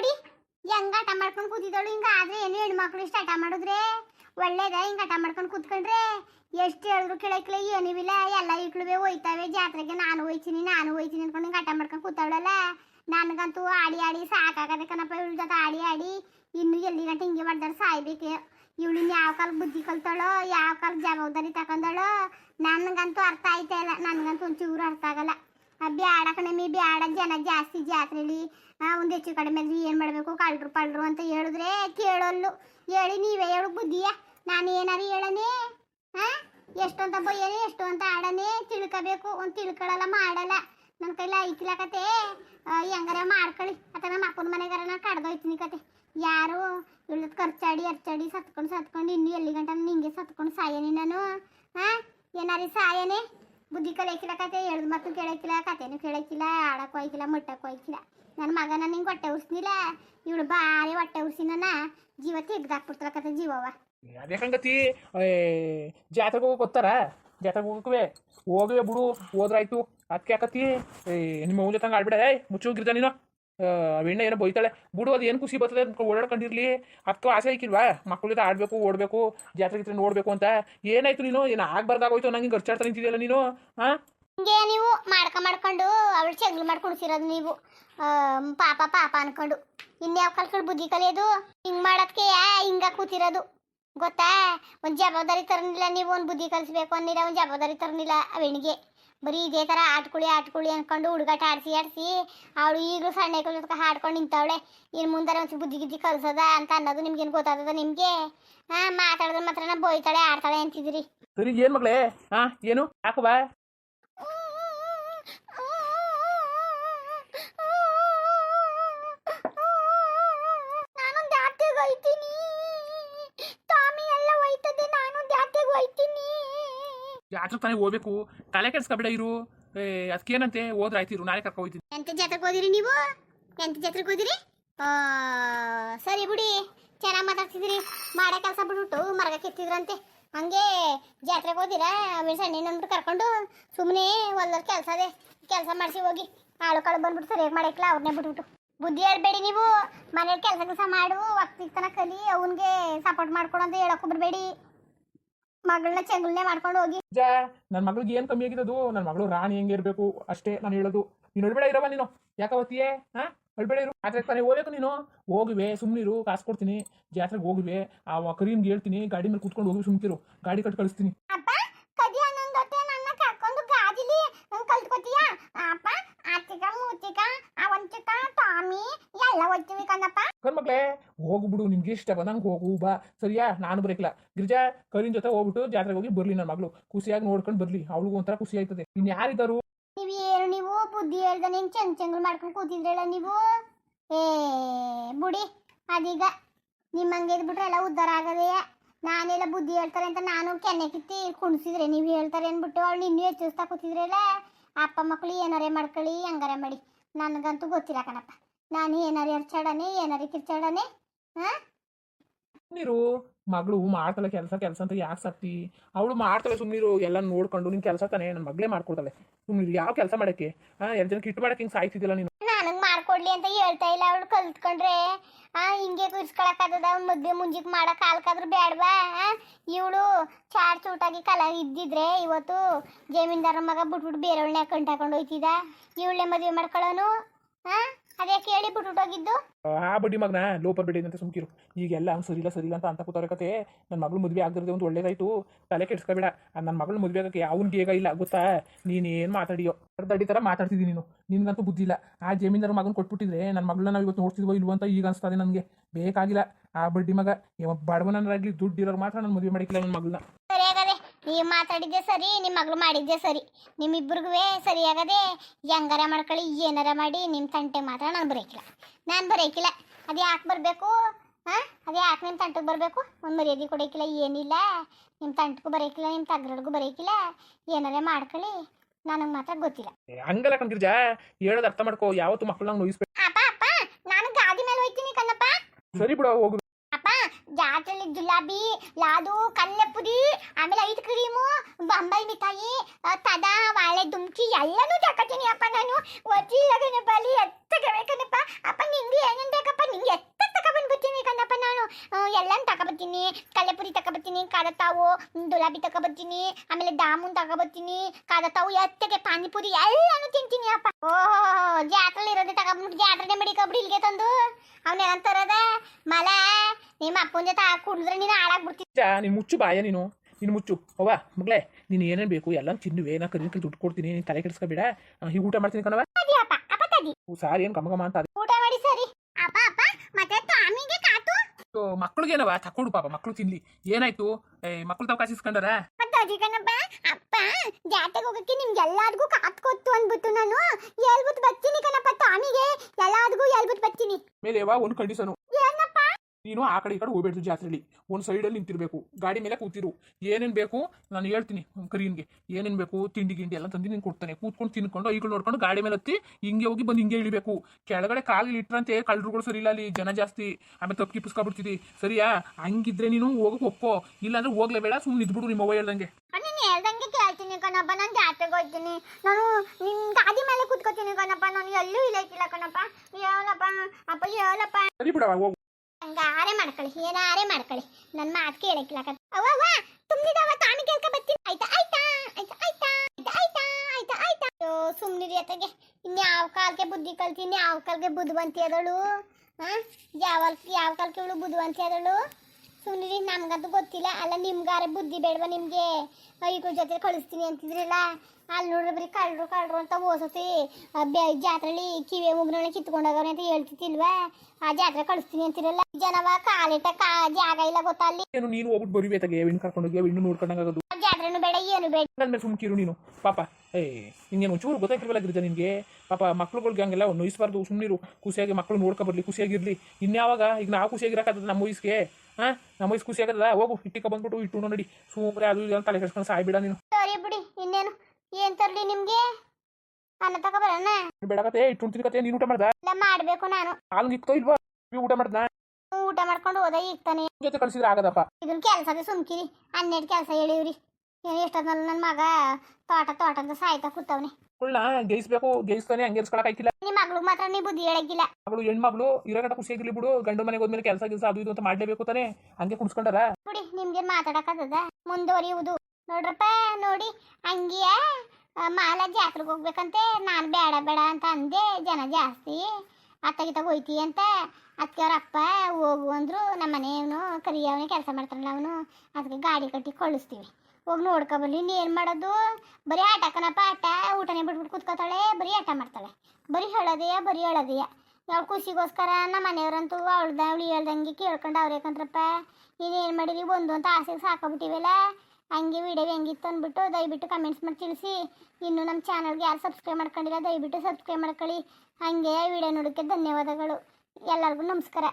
ನೋಡಿ. ಹೆಂಗ ಆಟ ಮಾಡ್ಕೊಂಡು ಕೂತಿದ್ದಳು. ಹಿಂಗ ಆದ್ರೆ ಏನು ಹೆಣ್ಮಕ್ಳು ಇಷ್ಟ ಆಟ ಮಾಡಿದ್ರೆ? ಒಳ್ಳೇದ ಹಿಂಗ ಆಟ ಮಾಡ್ಕೊಂಡು ಕೂತ್ಕೊಂಡ್ರೆ? ಎಷ್ಟು ಹೇಳಿದ್ರು ಕೇಳಕ್ಕಿಲ್ಲ ಏನಿವಿಲ್ಲ ಎಲ್ಲ ಇಕ್ಳುವೆ ಹೋಯ್ತಾವೆ. ಜಾತ್ರೆಗೆ ನಾನು ಹೋಯ್ತೀನಿ ನಾನು ಹೋಯ್ತೀನಿ ಅನ್ಕೊಂಡು ಹಿಂಗ ಆಟ ಮಾಡ್ಕೊಂಡು ಕೂತಾವಳಲ್ಲ ನನಗಂತೂ ಆಡಿ ಆಡಿ ಸಾಕಾಗದೆ ಕಣಪ್ಪ ಇವಳ ಜೊತೆ ಆಡಿ ಆಡಿ ಇನ್ನು ಎಲ್ಲಿ ಗಂಟೆ ಹಿಂಗೆ ಮಾಡ್ದಾರೆ ಸಾಯ್ಬೇಕು. ಇವಳು ಯಾವ ಕಾಲ ಬುದ್ಧಿ ಕಲ್ತಾಳೋ, ಯಾವ ಕಾಲ ಜವಾಬ್ದಾರಿ ತಕೊಂಡಾಳೋ ನನಗಂತೂ ಅರ್ಥ ಆಯ್ತಾ ಇಲ್ಲ. ನನಗಂತೂ ಒಂಚೂರು ಅರ್ಥ ಆಗಲ್ಲ. ಬ್ಯಾಡ ಮೀ ಬ್ಯಾಡ, ಜನ ಜಾಸ್ತಿ ಜಾತ್ರೆಲಿ ಒಂದು ಹೆಚ್ಚು ಕಡಿಮೆ ಏನು ಮಾಡಬೇಕು? ಕಳ್ರು ಪಳ್ರು ಅಂತ ಹೇಳಿದ್ರೆ ಕೇಳಲ್ಲು. ಹೇಳಿ, ನೀವೇ ಹೇಳು ಬುದ್ಧಿಯ? ನಾನು ಏನಾರು ಹೇಳನೆ? ಹಾಂ ಎಷ್ಟು ಅಂತ ಬೈಯನೆ ಎಷ್ಟು ಅಂತ ಆಡನೆ? ತಿಳ್ಕೋಬೇಕು. ಒಂದು ತಿಳ್ಕೊಳ್ಳಲ್ಲ ಮಾಡಲ್ಲ. ನನ್ನ ಕೈಲಿ ಐತಿಲ್ಲ ಕತೆ. ಹೆಂಗಾರ ಮಾಡ್ಕೊಳ್ಳಿ. ಅಥವಾ ನಮ್ಮ ಅಪ್ಪನ ಮನೆಗಾರ ನಾನು ಕಡ್ದೋಯ್ತೀನಿ ಕತೆ. ಯಾರು? ಇಳ್ದು ಖರ್ಚಾಡಿ, ಅರ್ಚಾಡಿ ಸತ್ಕೊಂಡು ಸತ್ಕೊಂಡು ಇನ್ನೂ ಎಲ್ಲಿ ಗಂಟ ನಿಂಗೆ ಸತ್ಕೊಂಡು ಸಾಯನಿ ನಾನು? ಹಾಂ ಏನಾರಿ ಸಾಯನೆ? ಬುದ್ಧಿ ಕಲಿಯಕ್ಕಿಲ್ಲ ಕತೆ ಎಳ್ದು ಮತ್ತು ಕೇಳಕ್ಕಿಲ್ಲ ಕತೆನೂ ಕೇಳಕ್ಕಿಲ್ಲ ಆಡಕ್ಕೆ ಹೋಯ್ಕಿಲ್ಲ ಮುಟ್ಟಕ್ಕೆ ಹೋಯ್ಕಿಲ್ಲ ನನ್ನ ಮಗನ ನಿಂಗೆ ಹೊಟ್ಟೆ ಉರ್ಸ್ನಿಲ್ಲ ಇವಳು ಭಾರಿ ಹೊಟ್ಟೆ ನನ್ನ ಜೀವ ತೆಗ್ದಾಕ್ಬಿಡ್ತಾರ ಕತೆ ಜೀವವ ಅದೇಕಂಗತಿ ಜಾತ್ರೆಗೆ ಹೋಗಕ್ಕೆ ಗೊತ್ತಾರ ಜಾತ್ರೆಗೆ ಹೋಗಕ್ಕೆ ಹೋಗುವೆ ಬಿಡು, ಹೋದ್ರಾಯ್ತು. ಅದಕ್ಕೆ ಯಾಕತಿ? ನಿಮ್ಮ ಅವ್ನ ತಂಗ ಆಡ್ಬಿಡ. ಏಯ್, ಮುಚ್ಚು, ಗಿರ್ಜ ನೀನು. ಅವೆಣ್ಣ ಏನೋ ಬೈತಾಳೆ. ಬಿಡು, ಅದು ಏನು ಖುಷಿ ಬರ್ತದೆ ಅಂತ ಓಡಾಡ್ಕೊಂಡಿರ್ಲಿ. ಅದಕ್ಕೆ ಆಸೆ ಐಕಿಲ್ವಾ ಮಕ್ಕಳು ಜೊತೆ ಆಡಬೇಕು, ಓಡಬೇಕು, ಜಾತ್ರೆ ಗಿತ್ರೆ ನೋಡಬೇಕು ಅಂತ. ಏನಾಯ್ತು ನೀನು? ಏನು ಆಗ್ಬಾರ್ದಾಗೋಯ್ತು? ನಂಗೆ ಗರ್ಚಾಡ್ತಾ ನಿಂತಿದೆಯಲ್ಲ ನೀನು ಹಾಂ ಹಿಂಗೆ ನೀವು ಮಾಡ್ಕ ಮಾಡ್ಕೊಂಡು ಅವಳು ಚೆಗ್ಲು ಮಾಡ್ಕೊಂಡಿರೋದು ನೀವು. ಪಾಪ ಪಾಪ ಅನ್ಕೊಂಡು. ಇನ್ಯಾವ ಕಲ್ಕೊಂಡು ಬುದ್ಧಿ ಕಲಿಯೋದು? ಹಿಂಗ್ ಮಾಡೋದಕ್ಕೆ ಹಿಂಗ ಕೂತಿರೋದು? ಗೊತ್ತಾ? ಒಂದು ಜವಾಬ್ದಾರಿ ತರನಿಲ್ಲ ನೀವು, ಒಂದು ಬುದ್ಧಿ ಕಲಿಸ್ಬೇಕು ಅನ್ನಿಲ್ಲ, ಒಂದು ಜವಾಬ್ದಾರಿ ತರನಿಲ್ಲ ಅವೆಣಿಗೆ. ಬರೀ ಇದೇ ಥರ ಆಟ್ಕೊಳ್ಳಿ ಆಟ್ಕೊಳ್ಳಿ ಅನ್ಕೊಂಡು ಹುಡುಗಾಟ ಆಡಿಸಿ ಆಡಿಸಿ ಅವಳು ಈಗಲೂ ಸಣ್ಣ ಜೊತೆ ಹಾಡ್ಕೊಂಡು ನಿಂತವಳೆ. ಇನ್ನು ಮುಂದಾರೆ ಒಂದು ಬುದ್ಧಿ ಗಿದ್ದಿ ಕಲ್ಸೋದ ಅಂತ ಅನ್ನೋದು ನಿಮ್ಗೇನು ಗೊತ್ತಾಗ್ತದ ನಿಮಗೆ? ಹಾಂ ಮಾತಾಡಿದ್ರೆ ಮಾತ್ರ ಬೋಯ್ತಾಳೆ ಆಡ್ತಾಳೆ ಅಂತಿದ್ರಿ ಸರಿ, ಏನು ಮಗಳೇ? ಹಾಂ, ಏನು? ಯಾಕವಾ ಜಾತ್ರೆ ತಾನೇ ಹೋಗ್ಬೇಕು. ತಲೆ ಕೆಡಿಸ್ಕೊಬೇಡ ಇರು. ಅದಕ್ಕೇನಂತೆ ಹೋದ್ರಾಯ್ತು ಇರು, ನಾಳೆ ಕರ್ಕೊ ಹೋಗ್ತೀನಿ. ಎಂತ ಜಾತ್ರೆಗೆ ಹೋದಿರಿ ನೀವು? ಎಂತ ಜಾತ್ರೆಗೆ ಹೋದಿರಿ? ಸರಿ ಬಿಡಿ. ಚೆನ್ನಾಗಿ ಮಾತಾಡ್ತಿದ್ರಿ. ಮಾಡೋ ಕೆಲಸ ಬಿಟ್ಬಿಟ್ಟು ಮರಗ ಕೆತ್ತಿದ್ರಂತೆ ಹಂಗೆ ಜಾತ್ರೆಗೆ ಹೋದಿರಾ? ಆಮೇಲೆ ಸಣ್ಣ ಕರ್ಕೊಂಡು ಸುಮ್ಮನೆ ಹೊಲ್ದಲ್ಲಿ ಕೆಲಸ ಅದೇ. ಕೆಲಸ ಮಾಡಿಸಿ ಹೋಗಿ. ಆಳು ಕಾಳು ಬಂದ್ಬಿಟ್ಟು ಸರಿಯಾಗಿ ಮಾಡಕ್ಕಿಲ್ಲ ಅವ್ರನ್ನೇ ಬಿಟ್ಬಿಟ್ಟು. ಬುದ್ಧಿ ಹೇಳ್ಬೇಡಿ ನೀವು. ಮನೇಲಿ ಕೆಲಸ ಕೆಲಸ ಮಾಡು ಒಕ್ತಿಗೆ ತನಕ ಕಲಿ, ಅವನಿಗೆ ಸಪೋರ್ಟ್ ಮಾಡ್ಕೊಡು ಅಂತ ಹೇಳಕ್ಕೂ ಬರಬೇಡಿ. ಮಗಳನ್ನ ಚೆಂಗುಲ್ನೇ ಮಾಡ್ಕೊಂಡು ಹೋಗಿ. ಜಾ ನನ್ನ ಮಗಳಿಗೆ ಏನ್ ಕಮ್ಮಿ ಆಗಿರೋದು ನನ್ನ ಮಗಳು ರಾಣಿ ಹೆಂಗೆ ಇರಬೇಕು? ಅಷ್ಟೇ ನಾನು ಹೇಳೋದು. ನೀನು ಅಳ್ಬೇಡ ಇರವ ನೀನು. ಯಾಕವತ್ತಿಯೇ ಹಾ? ಅಳ್ಬೇಡ ಇರು. ಜಾತ್ರೆಗೆ ತಾನೇ ಹೋಗ್ಬೇಕು ನೀನು? ಹೋಗಿವೆ ಸುಮ್ಮನಿರು ಕಾಸು ಕೊಡ್ತೀನಿ. ಜಾತ್ರೆಗೆ ಹೋಗಿವೆ. ಆ ಕರೀಮ್ಗೆ ಹೇಳ್ತೀನಿ ಗಾಡಿ ಮೇಲೆ ಕುತ್ಕೊಂಡು ಹೋಗಿ ಸುಮ್ಕಿರು. ಗಾಡಿ ಕಟ್ ಕಳಿಸ್ತೀನಿ ಅಪ್ಪ ಕದಿ ಅನ್ನೊಂದ್ ಜೊತೆ ನನ್ನ ಕರ್ಕೊಂಡು ಗಾದಿಲಿ ಕಲ್ತ್ಕೊತೀಯ ಅಪ್ಪ ಆತಿಕ ಮೂತಿಕ ಅವಂತಿಕ ಟಾಮಿ ಎಲ್ಲ ಹೋಗ್ತೀವಿ ಕಣ್ಮಕ್ಳೇ ಹೋಗ್ಬಿಡು, ನಿಮ್ಗೆ ಇಷ್ಟ ಬಂದಂಗೆ ಹೋಗು, ಬಾ. ಸರಿಯಾ? ನಾನು ಬರಕಿಲ್ಲ ಗಿರಿಜಾ, ಕರಿನ್ ಜೊತೆ ಹೋಗ್ಬಿಟ್ಟು ಜಾತ್ರೆಗೆ ಹೋಗಿ ಬರ್ಲಿ ನನ್ನ ಮಗಳು. ಖುಷಿಯಾಗಿ ನೋಡ್ಕೊಂಡು ಬರ್ಲಿ. ಅವಳಿಗೂ ಒಂಥರ ಖುಷಿ ಆಯ್ತದೆ. ಇನ್ ಯಾರಿದ್ದಾರು ನೀವು ಏನು, ನೀವು ಬುದ್ಧಿ ಹೇಳ್ದ ನಿನ್ ಚೆಂಗ್ ಚೆಂಗ್ಳು ಮಾಡ್ಕೊಂಡು ಕೂತಿದ್ರಲ್ಲ ನೀವು? ಏ, ಬುಡಿ, ಅದೀಗ. ನಿಮ್ಮಂಗೆ ಇದ್ಬಿಟ್ರೆ ಎಲ್ಲ ಉದ್ಧಾರ ಆಗದೆಯ ನಾನೆಲ್ಲ ಬುದ್ಧಿ ಹೇಳ್ತಾರೆ ಅಂತ ನಾನು ಕೆನ್ನೆ ಕಿತ್ತಿ ಕುಣಿಸಿದ್ರೆ ನೀವು ಹೇಳ್ತಾರೆ ಅಂದ್ಬಿಟ್ಟು ಅವಳು ಇನ್ನೂ ಹೆಚ್ಚಿಸ್ತಾ ಕೂತಿದ್ರಲ್ಲ? ಅಪ್ಪ ಮಕ್ಕಳು ಏನಾರೇ ಮಾಡ್ಕೊಳ್ಳಿ, ಹಂಗಾರೆ ಮಾಡಿ. ನನಗಂತೂ ಗೊತ್ತಿಲ್ಲ ಕಣಪ್ಪ. ನಾನು ಏನಾರು ಎರ್ಚಾಡನೆ ಏನಾರು ಕಿರ್ಚಾಡನೆ? ಹಾ? ನೀರು ಮಗಳು ಮಾಡ್ತಾಳೆ ಕೆಲಸ ಕೆಲಸ ಅಂತ ಯಾಕೆ ಸತ್ತಿ? ಅವಳು ಮಾಡ್ತಾಳೆ ಸುಮ್ಮನಿರು ಎಲ್ಲ ನೋಡ್ಕೊಂಡು ನಿನ್ ಕೆಲಸ ತಾನೆ ನನ್ನ ಮಗಳೇ ಮಾಡ್ಕೊಡ್ತಾಳೆ. ಸುಮ್ಮನಿರು ಯಾವ ಕೆಲಸ ಮಾಡಕ್ಕೆ? ಎರಡು ಜನ ಕಿಟ್ಟು ಮಾಡಕ್ಕೆ ಹಿಂಗೆ ಸಾಯ್ತಿದ್ದಿಲ್ಲ ನೀನು? ನನಗೆ ಮಾಡ್ಕೊಡ್ಲಿ ಅಂತ ಹೇಳ್ತಾ ಇಲ್ಲ ಅವಳು ಕಲ್ತ್ಕೊಂಡ್ರೆ. ಆ ಹಿಂಗೆ ಕುರ್ಸ್ಕೊಳಕ್ಕಾಗದ ಮದ್ವೆ ಮುಂಜಿಕ್ ಮಾಡಕ್ ಕಾಲ್ಕಾದ್ರೂ ಬೇಡವಾ ಇವಳು ಚಾರ್ ಚೂಟಾಗಿ ಕಲ ಇದ್ದಿದ್ರೆ ಇವತ್ತು ಜಮೀನ್ದಾರ ಮಗ ಬಿಟ್ಬಿಟ್ಟು ಬೇರೆಯವಳನ್ನ ಕಂಟಾಕೊಂಡು ಹೋಯ್ತಿದ? ಇವಳನ್ನೇ ಮದುವೆ ಮಾಡ್ಕೊಳ್ಳೋನು ಹಾ? ಅದೇ ಕೇಳಿ ಬಿಟ್ಬಿಟ್ಟು ಹೋಗಿದ್ದು. ಆ ಬಡ್ಡಿ ಮಗನ ಲೋಪರ್ ಬಿಡಿ ಅಂತ ಸುಮ್ಕಿರು. ಈಗೆಲ್ಲ ಅವ್ನು ಸರಿಲ್ಲ ಸರಿಲ್ಲ ಅಂತ ಅಂತ ಕೂತಾರೆ ಕತೆ. ನನ್ನ ಮಗಳು ಮದುವೆ ಆಗದಿರೋದು ಒಂದು ಒಳ್ಳೇದಾಯ್ತು ತಲೆ ಕೆಡ್ಸ್ಕೊಬೇಡ. ನನ್ನ ಮಗಳು ಮದುವೆ ಆಗಕ್ಕೆ ಅವ್ನಿಗೆ ಬೇಗ ಇಲ್ಲ ಗೊತ್ತಾ? ನೀನೇನು ಮಾತಾಡಿಯೋ? ದಡ್ಡಿ ಥರ ಮಾತಾಡ್ತಿದ್ದೀನಿ ನೀನು. ನಿನ್ಗಂತೂ ಬುದ್ಧಿ ಇಲ್ಲ. ಆ ಜಮೀನ್ದಾರ ಮಗನ ಕೊಟ್ಬಿಟ್ಟಿದ್ರೆ ನನ್ನ ಮಗಳನ್ನ ನಾವು ಇವತ್ತು ನೋಡ್ತಿದ್ವೋ ಇಲ್ವೋ ಅಂತ ಈಗ ಅನಿಸ್ತದೆ ನನಗೆ. ಬೇಕಾಗಿಲ್ಲ. ಆ ಬಡ್ಡಿ ಮಗ, ಇವ ಬಡವನರಾಗ್ಲಿ ದುಡ್ಡು ಇರೋರು ಮಾತ್ರ ನಾನು ಮದುವೆ ಮಾಡಿಕ್ಕಿಲ್ಲ ನನ್ನ ಮಗಳನ್ನ. ನೀವು ಮಾತಾಡಿದ್ದೆ ಸರಿ ನಿಮ್ಮ ಮಗಳು ಮಾಡಿದ್ದೆ ಸರಿ. ನಿಮ್ಮಿಬ್ಬರಿಗೂ ಸರಿಯಾಗದೆ ಹೆಂಗಾರ ಮಾಡ್ಕೊಳ್ಳಿ ಏನಾರ ಮಾಡಿ ನಿಮ್ಮ ತಂಟೆ ಮಾತ್ರ ನಾನು ಬರೋಕಿಲ್ಲ. ನಾನು ಬರೋಕಿಲ್ಲ. ಅದು ಯಾಕೆ ಬರಬೇಕು? ಹಾಂ ಅದು ಯಾಕೆ ನಿಮ್ಮ ತಂಟಕ್ಕೆ ಬರಬೇಕು? ಒಂದು ಮರ್ಯಾದೆ ಕೊಡೋಕ್ಕಿಲ್ಲ ಏನಿಲ್ಲ. ನಿಮ್ಮ ತಂಟಕ್ಕೂ ಬರೋಕಿಲ್ಲ ನಿಮ್ಮ ತಗ್ರಡ್ಗೂ ಬರೋಕಿಲ್ಲ. ಏನಾರ ಮಾಡ್ಕೊಳ್ಳಿ ನನಗೆ ಮಾತ್ರ ಗೊತ್ತಿಲ್ಲ. ಹಂಗಲ್ಲ ಕಣ್ಗಿರ್ಜಾ ಹೇಳೋದು ಅರ್ಥ ಮಾಡ್ಕೋ ಯಾವತ್ತು ಮಕ್ಕಳು ನೋಯಿಸ್ಬೇಕು ಅಪ್ಪ ಅಪ್ಪ ನಾನು ಗಾದಿ ಮೇಲೆ ಹೋಯ್ತೀನಿ ಕಣ್ಣಪ್ಪ. ಸರಿ ಬಿಡು ಹೋಗು. ಜಾತ್ರೆಲಿ ಗುಲಾಬಿ ಲಾದು ಕಲ್ಲೆಪುರಿ, ಆಮೇಲೆ ಐಸ್ ಕ್ರೀಮು ಬಂಬೈ ಮಿಠಾಯಿ ತದ ಬಾಳೆ ದುಮ್ಕಿ, ಎಲ್ಲನೂ ತಗೋತೀನಿ ಅಪ್ಪ, ನಾನು ಒಚ್ಚಿಲ್ಲಗನ ಬಲಿ ಎತ್ತಗಬೇಕನಪ್ಪ ಅಪ್ಪ, ನಿಂಗೆ ಏನೇನು ಬೇಕಪ್ಪ, ನಿಂಗೆ ಎತ್ತ ತಗೊಬಂದ್ಬಿಡ್ತೀನಿ ಕಣಪ್ಪ ನಾನು. ಎಲ್ಲನೂ ತಗೊಬರ್ತೀನಿ ಕಲ್ಲೆಪುರಿ ತಗೊಬರ್ತೀನಿ ಕರತಾವು ದುಲಾಬಿ ತಗೊಬರ್ತೀನಿ ಆಮೇಲೆ ದಾಮುನ್ ತಗೊಬರ್ತೀನಿ ಕಾದತಾವು ಎತ್ತಗೆ ಪಾನಿಪುರಿ, ಎಲ್ಲನೂ ತಿಂತೀನಿ ಅಪ್ಪ. ಓಹೋ, ಜಾತ್ರೆಲಿ ಇರೋದೇ ತಗೊಬಂದ್ಬಿಟ್ಟು ಜಾತ್ರೆನೇ ಮಡಿಕೊಬ್ರಿ ಇಲ್ಲಿಗೆ ತಂದು. ಅವನೇನಂತಾರದ ಮಲೆ ನಿಮ್ಮ ಅಪ್ಪನ ಜೊತೆ ಕುಡಿದ್ರೆ ನೀನು ಹಾಳಾಗ್ಬಿಡ್ತೀನಿ ನೀನು ಮುಚ್ಚು ಬಾಯ ನೀನು. ನೀನು ಮುಚ್ಚು. ಅವ್ವ ಮಗಳೇ. ನೀನು ಏನೇನು ಬೇಕು ಎಲ್ಲ ತಿನ್ನುವೆ. ನಾ ದುಡ್ಡು ಕೊಡ್ತೀನಿ. ನೀನು ತಲೆ ಕೆಡಿಸ್ಕೊಬೇಡ ಹೀಗೆ ಊಟ ಮಾಡ್ತೀನಿ ಕಣವ ತಡಿ ಅಪ್ಪ ಅಪ್ಪ ತಡಿ ಸಾರಿ ಏನು ಗಮ ಗಮ ಅಂತ ಊಟ ಮಾಡಿ ಸರಿ. ಅಪ್ಪ ಅಪ್ಪ ಮತ್ತೆ ಟಾಮಿಗೆ ಕಾತು ಅದು ಮಕ್ಳಿಗೇನವ ತಕೊಡು ಪಾಪ ಮಕ್ಕಳು ತಿನ್ಲಿ. ಏನಾಯ್ತು? ಮಕ್ಕಳು ತಾವು ಕಾಸಿಸ್ಕೊಂಡಾರ ಮತ್ತೆ ಅಜ್ಜಿ ಕಣಪ್ಪ. ಅಪ್ಪ ಜಾತ್ರೆಗೆ ಹೋಗಕ್ಕೆ ನಿಮ್ಗೆ ಎಲ್ಲಾರ್ಗೂ ಕಾತ್ಕೊತ್ತು ಅಂದ್ಬಿಟ್ಟು ನಾನು. ಹೇಳ್ಬಿಟ್ಟು ಬರ್ತೀನಿ ಕಣಪ್ಪ ಟಾಮಿಗೆ. ಎಲ್ಲಾರ್ಗೂ ಹೇಳ್ಬಿಟ್ಟು ಬರ್ತೀನಿ. ಮೇಲೆ ಯಾವ ಒಂದು ಕಂಡೀಷನು ನೀನು ಆ ಕಡೆ ಈ ಕಡೆ ಹೋಗ್ಬೇಡ್ದು ಜಾತ್ರೆಯಲ್ಲಿ ಒಂದು ಸೈಡಲ್ಲಿ ನಿಂತಿರ್ಬೇಕು. ಗಾಡಿ ಮೇಲೆ ಕೂತಿರು. ಏನೇನು ಬೇಕು ನಾನು ಹೇಳ್ತೀನಿ ಕರೀನ್ಗೆ. ಏನೇನು ಬೇಕು ತಿಂಡಿ ಗಿಂಡಿ ಎಲ್ಲ ತಂದು ನೀನು ಕೊಡ್ತಾನೆ. ಕೂತ್ಕೊಂಡು ತಿನ್ಕೊಂಡು ಈಗಳು ನೋಡ್ಕೊಂಡು ಗಾಡಿ ಮೇಲೆ ಹತ್ತಿ ಹಿಂಗೆ ಹೋಗಿ ಬಂದು ಹಿಂಗೆ ಇಳಿಬೇಕು. ಕೆಳಗಡೆ ಕಾಲಿಗೆ ಇಟ್ರಂತೆ ಕಳ್ಳರುಗಳು ಸರಿ ಇಲ್ಲ ಅಲ್ಲಿ ಜನ ಜಾಸ್ತಿ. ಆಮೇಲೆ ತಪ್ಪು ಕಿಪ್ಪಿಸ್ಕೊಬಿಡ್ತಿದ್ದಿ ಸರಿಯಾ? ಹಂಗಿದ್ರೆ ನೀನು ಹೋಗಕ್ಕೆ ಒಪ್ಪೋ ಇಲ್ಲಾಂದ್ರೆ ಹೋಗ್ಲೇಬೇಡ ಸುಮ್ಮನೆ ಇದ್ಬಿಡು ನಿಮ್ಮ ಮೊಬೈಲ್ ಹೇಳ್ದಂಗೆ. ನೀನು ಹೇಳ್ದಂಗೆ ಕೇಳ್ತೀನಿ ಕಣಪ್ಪ. ನಾನು ಜಾತ್ರೆಗೆ ಹೋಗ್ತೀನಿ. ನಾನು ನಿಮ್ಮ ಗಾಡಿ ಮೇಲೆ ಕೂತ್ಕೋತೀನಿ ಕಣಪ್ಪ. ನಾನು ಎಲ್ಲೂ ಇಲ್ಲ ಕಣಪ್ಪ. ಹೇಳಪ್ಪ ಅಪ್ಪ ಹೇಳಪ್ಪ ಸರಿ ಬಿಡವ ಹೋಗು. ಹಂಗಾರೆ ಮಾಡ್ಕೊಳ್ಳಿ ಏನಾರೆ ಮಾಡ್ಕೊಳ್ಳಿ. ನನ್ನ ಮಾತು ಕೇಳಕ್ಕಿಲ್ಲ ಅವ ಅವ್ವ ತುಂಬಿದವ ತಾಮಿ ಕೇಳ್ಕ ಬರ್ತೀನಿ. ಆಯ್ತಾ ಆಯ್ತಾ ಆಯ್ತಾ ಆಯ್ತಾ ಆಯ್ತಾ ಆಯ್ತಾ ಆಯ್ತಾ ಅಯ್ಯೋ ಅತ್ತಗೆ ಇನ್ಯಾವ ಕಾಲಕ್ಕೆ ಬುದ್ಧಿ ಕಲ್ತಿ, ಇನ್ಯಾವ ಕಾಲಕ್ಕೆ ಬುದ್ಧಿವಂತಿ ಅದಳು? ಹಾ ಯಾವ ಯಾವ ಕಾಲಕ್ಕೆ ಇವಳು ಬುದ್ಧಿವಂತಿ ಅದಳು? ನಮ್ಗಂತೂ ಗೊತ್ತಿಲ್ಲ. ಅಲ್ಲ, ನಿಮ್ಗಾರೆ ಬುದ್ಧಿ ಬೇಡವಾ ನಿಮಗೆ? ಐದು ಜೊತೆ ಕಳಿಸ್ತೀನಿ ಅಂತಿದ್ರಲ್ಲ. ಅಲ್ಲಿ ನೋಡ್ರಿ ಬರೀ ಕಳ್ಳರು ಕಳ್ಳರು ಅಂತ ಓಸತಿ. ಜಾತ್ರೆಲಿ ಕಿವಿ ಮುಗ್ನೊಳಗೆ ಕಿತ್ಕೊಂಡೋಗವ್ರೆ ಅಂತ ಹೇಳ್ತಿತ್ತಿಲ್ವಾ ಆ ಜಾತ್ರೆ ಕಳಿಸ್ತೀನಿ ಅಂತಿರಲ್ಲ. ಜನವ ಕಾಲಿಟ್ಟ ಕಾ ಜಾಗ ಇಲ್ಲ ಗೊತ್ತಾ ಅಲ್ಲಿ? ಏನು ನೀನು ಹೋಗ್ಬಿಟ್ಟು ಬರಿಬೇತಾಗೆ ಹೆಣ್ಣು ಕರ್ಕೊಂಡೋಗಿ ಹೆಣ್ಣು ನೋಡ್ಕೊಂಡಾಗದು ಜಾತ್ರೆನು ಬೇಡ ಏನು ಬೇಡ. ನನ್ನ ಮೇಲೆ ಸುಮ್ಕಿರು ನೀನು. ಪಾಪ ಏ ನಿಂಗೇನು ಒಂಚೂರು ಗೊತ್ತಾಗಿರ್ವಲ್ಲ ಗಿರಿಜ ನಿನಗೆ? ಪಾಪ ಮಕ್ಳುಗಳ್ಗೆ ಹಂಗೆಲ್ಲ ನೋಯಿಸ್ಬಾರ್ದು ಸುಮ್ಮನಿರು ಖುಷಿಯಾಗಿ ಮಕ್ಕಳು ನೋಡ್ಕೊಬರ್ಲಿ ಖುಷಿಯಾಗಿರ್ಲಿ. ಇನ್ಯಾವಾಗ ಈಗ ನಾವು ಖುಷಿಯಾಗಿರಕ್ಕಾಗ್ತದೆ ನಮ್ಮ ವಯಸ್ಸಿಗೆ? ಹಾಂ ನಮ್ಮ ವಯಸ್ಸು ಖುಷಿಯಾಗದ ಹೋಗು ಇಟ್ಟಿಕ ಬಂದ್ಬಿಟ್ಟು ಇಟ್ಟು ನೋಡಿ. ಸುಮ್ಮನೆ ಅದು ಇದು ಅಂತ ತಲೆ ಕೆಡ್ಸ್ಕೊಂಡು ಸಾಯ್ಬಿಡ ನೀನು. ಸರಿ ಬಿಡಿ ಇನ್ನೇನು? ಏನ್ ತರ್ಲಿ ನಿಮ್ಗೆ? ಅನ್ನ ತಗೊಬರೋಣ? ಬೆಳಗತ್ತೆ ಇಟ್ಟು ಕತೆ ನೀನು ಊಟ ಮಾಡ್ದ? ಇಲ್ಲ ಮಾಡ್ಬೇಕು ನಾನು. ಹಾಲು ಇಕ್ತೋ ಇಲ್ವಾ? ನೀವು ಊಟ ಮಾಡ್ದ ಊಟ ಮಾಡ್ಕೊಂಡು ಹೋದ ಈಗ ತಾನೆ. ಜೊತೆ ಕಳ್ಸಿದ್ರೆ ಆಗದಪ್ಪ. ಇದನ್ ಕೆಲಸದ ಸುಮ್ಕಿರಿ ಹನ್ನೆರಡು ಕೆಲಸ ಹೇಳಿವ್ರಿ ಏನು ನನ್ ನನ್ನ ಮಗ ತೋಟ ತೋಟ ಅಂತ ಸಾಯ್ತಾ ಕೂತವ್ನೆ. ಕುಳ್ಳ ಗೇಯಿಸ್ಬೇಕು ಗೇಯಿಸ್ತಾನೆ ಹಂಗೆ ಇರ್ಸ್ಕೊಳಕ್ ಆಯ್ತಿಲ್ಲ. ನಿಮ್ಮ ಮಗಳು ಮಾತ್ರ ನೀವು ಬುದ್ಧಿ ಹೇಳಕ್ಕಿಲ್ಲ ಮಗಳು ಹೆಣ್ಮಗಳು ಇರೋಗಂಟ ಖುಷಿಯಾಗಿರ್ಲಿ ಬಿಡು ಗಂಡು ಮನೆಗೆ ಹೋದ್ಮೇಲೆ ಕೆಲಸ ಕೆಲಸ ಅದು ಇದು ಅಂತ ಮಾಡ್ಲೇಬೇಕು ತಾನೆ. ಹಂಗೆ ಕುಡ್ಸ್ಕೊಂಡಾರ ಬಿಡಿ ನಿಮ್ಗೆ ಮಾತಾಡಕ್ಕಾಗದ ಮುಂದುವರಿಯುವುದು. ನೋಡ್ರಪ್ಪ, ನೋಡಿ, ಹಂಗಿಯ ಮಾಲ ಜಾತ್ರೆಗೆ ಹೋಗ್ಬೇಕಂತೆ, ನಾನು ಬೇಡ ಬೇಡ ಅಂತ ಅಂದೆ, ಜನ ಜಾಸ್ತಿ. ಅತ್ತಗಿತ ಹೋಯ್ತಿ ಅಂತ ಅದಕ್ಕೆ ಅವ್ರ ಅಪ್ಪ ಹೋಗು ಅಂದರು, ನಮ್ಮ ಮನೆಯವನು ಕರಿಯವನೇ ಕೆಲಸ ಮಾಡ್ತಾನಲ್ಲ ಅವನು, ಅದಕ್ಕೆ ಗಾಡಿ ಕಟ್ಟಿ ಕಳಿಸ್ತೀವಿ. ಹೋಗಿ ನೋಡ್ಕೊಬರ್ಲಿ ಏನು ಮಾಡೋದು? ಬರೀ ಆಟ ಕಣಪ್ಪ, ಆಟ, ಊಟನೇ ಬಿಟ್ಬಿಟ್ಟು ಕೂತ್ಕೋತಾಳೆ, ಬರೀ ಆಟ ಮಾಡ್ತಾಳೆ. ಬರೀ ಹೇಳೋದೆಯ ಬರೀ ಹೇಳೋದೆಯ? ಅವಳು ಖುಷಿಗೋಸ್ಕರ ನಮ್ಮ ಮನೆಯವ್ರಂತೂ ಅವಳ್ದ, ಅವಳು ಹೇಳ್ದಂಗೆ ಕೇಳ್ಕೊಂಡು ಅವ್ರು ಯಾಕಂದ್ರಪ್ಪ ಇನ್ನೇನು ಮಾಡಿರಿ ಒಂದು ಅಂತ ಆಸೆಗೆ ಸಾಕಾಗ್ಬಿಟ್ಟಿವಲ್ಲ ಹಂಗೆ ವಿಡಿಯೋ ಹೆಂಗಿತ್ತು ಅಂದ್ಬಿಟ್ಟು ದಯವಿಟ್ಟು ಕಮೆಂಟ್ಸ್ ಮಾಡಿ ತಿಳಿಸಿ. ಇನ್ನು ನಮ್ಮ ಚಾನಲ್ಗೆ ಯಾರು ಸಬ್ಸ್ಕ್ರೈಬ್ ಮಾಡ್ಕೊಂಡಿಲ್ಲ ದಯವಿಟ್ಟು ಸಬ್ಸ್ಕ್ರೈಬ್ ಮಾಡ್ಕೊಳ್ಳಿ. ಹಾಗೆ ವಿಡಿಯೋ ನೋಡೋಕ್ಕೆ ಧನ್ಯವಾದಗಳು. ಎಲ್ಲರಿಗೂ ನಮಸ್ಕಾರ.